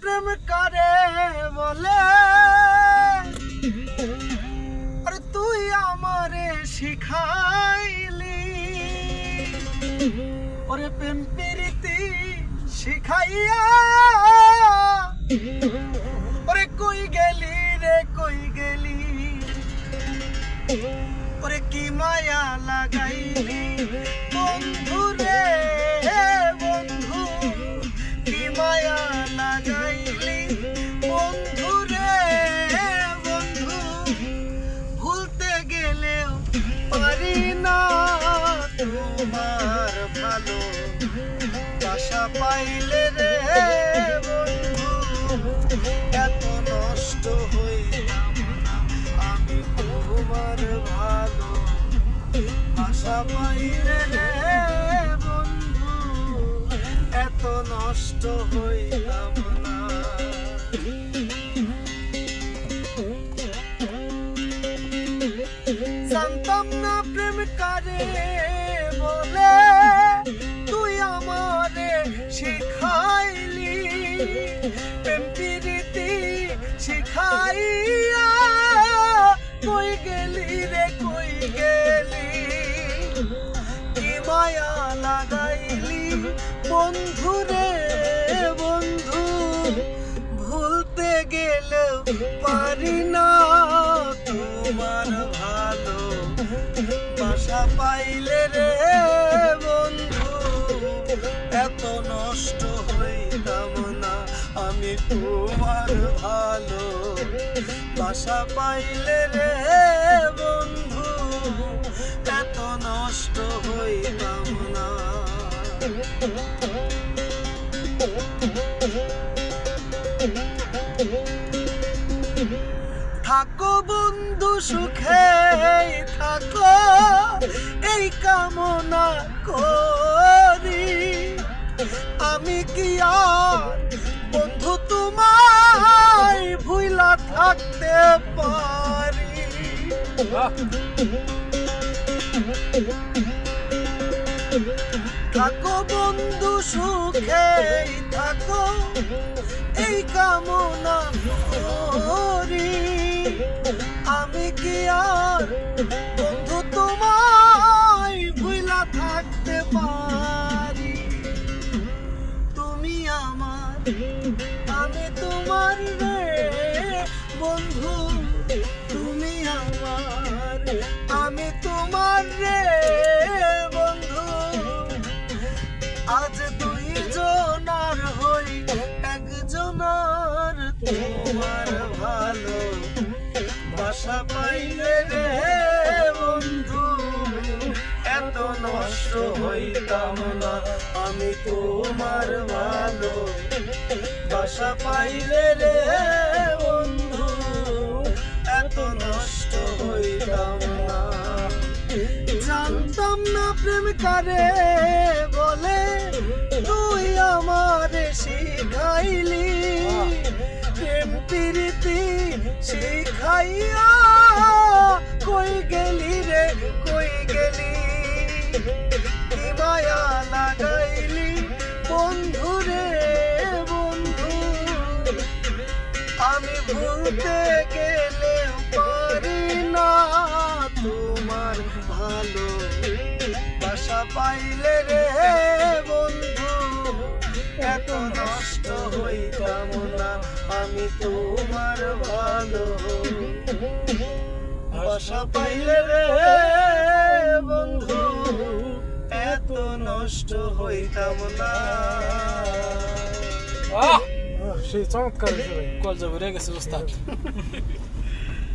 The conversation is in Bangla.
প্রেম করে বলে। আরে তুই আমারে শিখাইলি। ওরে প্রেম প্রীতি শিখাইয়া তোমার ভালো বাসা পাইলে রে এত নষ্ট হইলাম আমি তোমার ভালো বাসা পাইলে রে এত নষ্ট হইলাম না। জানতাম না প্রেম কারে বলে, তুই আমারে শিখাইলি, প্রেম প্রীতি শিখাইয়া কই গেলি রে, কই গেলি? কি মায়া লাগাইলি বন্ধু রে, বন্ধু? ভুলতে গেলেও পারি না তোমার ভালো বাসা পাইলে রে তোমার ভালো বাসা পাইলে রে বন্ধু, এত নষ্ট হইতাম না। থাকো বন্ধু সুখে, থাকো, এই কামনা করি। আমি কি আর থাকতে পারি। থাকো বন্ধু সুখে থাকো। এই কামনা করি। আমি কি আর আমি তোমার রে বন্ধু। আজ দুই জনার হই একজনার তোমার ভালো। বাসা পাইলে রে বন্ধু, এত নষ্ট হইতাম না, আমি তোমার ভালো। বাসা পাইলে রে জানতাম না প্রেম কারে বলে? তুই আমার শিখাইলি। প্রেম প্রীতি শিখাইয়া কই গেলি রে, কই গেলি? মায়া লাগাইলি বন্ধু রে, বন্ধু? আমি ভুলতে গেলে পারি না। পাইলে রে বন্ধু এত নষ্ট হইতাম না আমি তোমার ভালো। বাসা পাইলে রে বন্ধু এত নষ্ট হইতাম না। আহ! সেই চমৎকার কল যাবে রে গেছে ওস্তাদ।